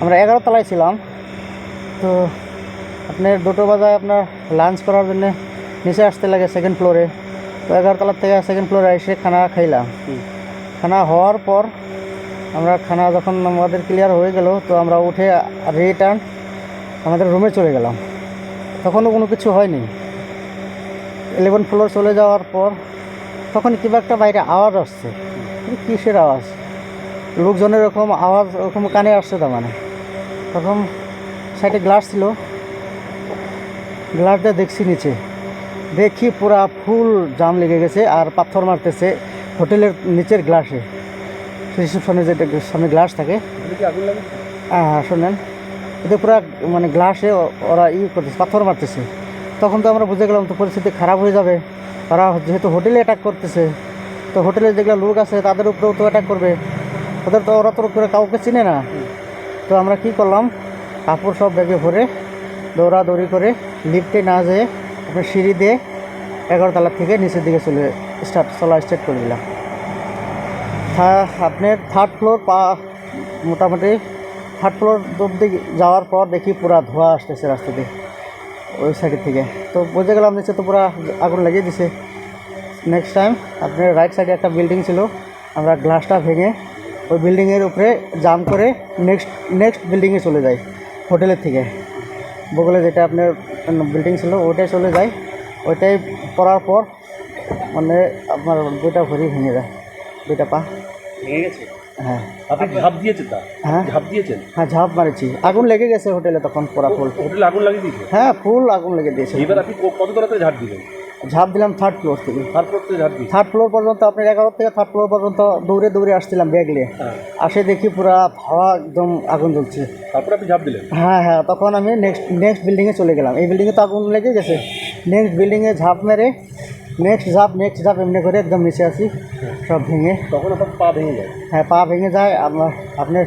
আমরা এগারো তলায় ছিলাম। তো আপনার দুটো বাজায় আপনার লাঞ্চ করার জন্য নিচে আসতে লাগে সেকেন্ড ফ্লোরে তো এগারো তলার থেকে সেকেন্ড ফ্লোরে এসে খানা খাইলাম। খানা হওয়ার পর আমরা খানা যখন আমাদের ক্লিয়ার হয়ে গেল তো আমরা উঠে রিটার্ন আমাদের রুমে চলে গেলাম। তখনও কোনো কিছু হয়নি। ইলেভেন ফ্লোর চলে যাওয়ার পর তখন কিবা একটা বাইরে আওয়াজ আসছে। কিসের আওয়াজ? লোকজনের এরকম আওয়াজ ওরকম কানে আসছে তার মানে। তখন সাইডে গ্লাস ছিল। গ্লাসটা দেখছি নিচে। দেখি পুরা ফুল জাম লেগে গেছে আর পাথর মারতেছে হোটেলের নিচের গ্লাসে রিসেপশনে যেটা সামনে গ্লাস থাকে। হ্যাঁ হ্যাঁ শোনেন। এতে পুরো মানে গ্লাসে ওরা ই করতেছে পাথর মারতেছে। তখন তো আমরা বুঝে গেলাম তো পরিস্থিতি খারাপ হয়ে যাবে। ওরা যেহেতু হোটেলে অ্যাটাক করতেছে তো হোটেলে যেগুলো লোক আছে তাদের উপরেও তো অ্যাটাক করবে। ওদের তো ওরা তো করে কাউকে চিনে না। তো আমরা কি করলাম, কাপড় সব ব্যাগে ভরে দৌড়াদৌড়ি করে লিফটে না যেয়ে আপনার সিঁড়ি দিয়ে এগারো তলা থেকে নিচের দিকে চলে স্টার্ট চলা স্টার্ট করে দিলাম। আপনার থার্ড ফ্লোর পা, মোটামুটি থার্ড ফ্লোর অব্দি যাওয়ার পর দেখি পুরা ধোঁয়া আসতেছে রাস্তা দিয়ে, ওই সাইড থেকে। তো বুঝে গেলাম নিচে তো পুরা আগুন লাগিয়ে দিছে। নেক্সট টাইম আপনার রাইট সাইডে একটা বিল্ডিং ছিল, আমরা গ্লাসটা ভেঙে ওই বিল্ডিংয়ের উপরে জাম করে নেক্সট নেক্সট বিল্ডিংয়ে চলে যায় হোটেলের থেকে। বগলে যেটা আপনার বিল্ডিং ছিল ওটাই চলে যায়। ওইটাই পড়ার পর মানে আপনার দুইটা ভরি ভেঙে যায় দুইটা পা। ভেঙে গেছে? হ্যাঁ। আপনি ঝাঁপ দিয়েছেন তা? হ্যাঁ। ঝাঁপ দিয়েছেন? হ্যাঁ ঝাঁপ মারেছি। আগুন লেগে গেছে হোটেলে তখন পুরা ফুল। হোটেলে আগুন লাগিয়ে দিয়েছে? হ্যাঁ ফুল আগুন লেগে দিয়েছে। এবার আপনি কত তলাতে ঝাঁপ দিলেন? ঝাঁপ দিলাম থার্ড ফ্লোর থেকে। তারপর তো ঝাঁপ থার্ড ফ্লোর পর্যন্ত আপনার এগারো থেকে থার্ড ফ্লোর পর্যন্ত দৌড়ে দৌড়ে আসছিলাম ব্যাগ নিয়ে আসে দেখি পুরা হাওয়া একদম আগুন জ্বলছে। তারপরে আপনি ঝাঁপ দিলেন? হ্যাঁ হ্যাঁ তখন আমি নেক্সট নেক্সট বিল্ডিংয়ে চলে গেলাম। এই বিল্ডিংয়ে তো আগুন লেগে গেছে। নেক্সট বিল্ডিংয়ে ঝাঁপ মেরে নেক্সট ঝাঁপ নেক্সট ঝাঁপ এমনি করে একদম নিচে আসি সব ভেঙে। তখন আপনার পা ভেঙে যায়? হ্যাঁ পা ভেঙে যায় আপনার আপনার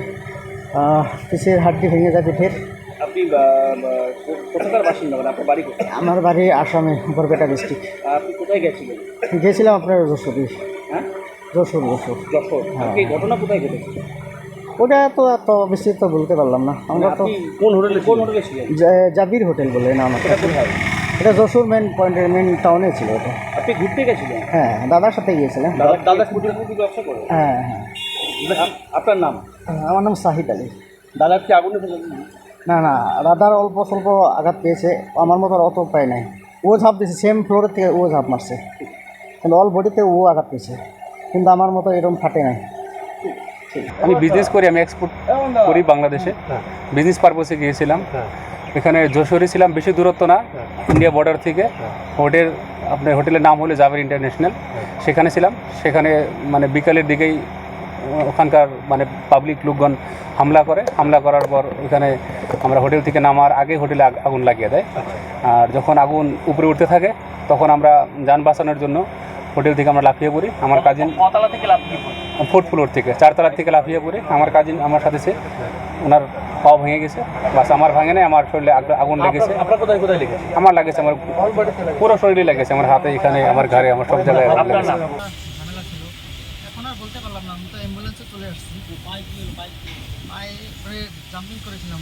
পিছের হাড্ডি ভেঙে যায় পিঠের। আপনি কোথাকার বাসিন্দা? মানে আপনার বাড়ি কোথায়? আমার বাড়ি আসামে বরপেটা ডিস্ট্রিক্ট আপনি কোথায় গেছিলেন? গিয়েছিলাম আপনার যশোরে হ্যাঁ? যশোর যশোর যশোর। হ্যাঁ। আপনি ঘটনা কোথায় ঘটেছে ওটা তো এত বেশি তো বলতে পারলাম না। আমরা তো কোন হোটেলে কোন হোটেলে ছিলেন? জাবির হোটেল বলে নাম আছে। এটা কোথায়? এটা যশোর মেন পয়েন্টের মেন টাউনে ছিল ওটা। আপনি ঘুরতে গেছিলেন? হ্যাঁ দাদার সাথে গিয়েছিলেন দাদা দাদা ব্যবসা করে? হ্যাঁ হ্যাঁ। আপনার নাম? আমার নাম সাহিদ আলী। দাদার কি আগুনে না না রাদার অল্প স্বল্প আঘাত পেয়েছে আমার মতো অত পায় নাই। ও ঝাঁপ দিয়েছে সেম ফ্লোরের থেকে ও ঝাঁপ মারছে। কিন্তু অল বডিতে ও আঘাত পেয়েছে কিন্তু আমার মতো এরকম ফাটে নাই। আমি বিজনেস করি আমি এক্সপোর্ট করি বাংলাদেশে। বিজনেস পারপসে গিয়েছিলাম। এখানে যশোরে ছিলাম বেশি দূরত্ব না ইন্ডিয়া বর্ডার থেকে। হোটেল আপনার হোটেলের নাম হলো জাভের ইন্টারন্যাশনাল সেখানে ছিলাম সেখানে মানে বিকালের দিকেই ওখানকার মানে পাবলিক লোকগণ হামলা করে। হামলা করার পর এখানে আমরা হোটেল থেকে নামার আগে হোটেলে আগুন লাগিয়ে দেয়। আর যখন আগুন উপরে উঠতে থাকে তখন আমরা যান বাঁচানোর জন্য হোটেল থেকে আমরা লাফিয়ে পড়ি। আমার কাজিন কতলা থেকে লাফিয়ে পড়ে? ফোর্থ ফ্লোর থেকে চারতলার থেকে লাফিয়ে পড়ি। আমার কাজিন আমার সাথে সে ওনার পাও ভেঙে গেছে। বাস আমার ভাঙে নাই আমার শরীরে আগুন লেগেছে। আপনার- আপনার কোথায় কোথায় লেগেছে? আমার লাগেছে আমার পুরো শরীরে লেগেছে আমার হাতে এখানে আমার ঘরে আমার সব জায়গায় আগুন লেগেছে। বলতে পারলাম না আমি তো অ্যাম্বুলেন্সে চলে আসছি। জাম্পিং করেছিলাম।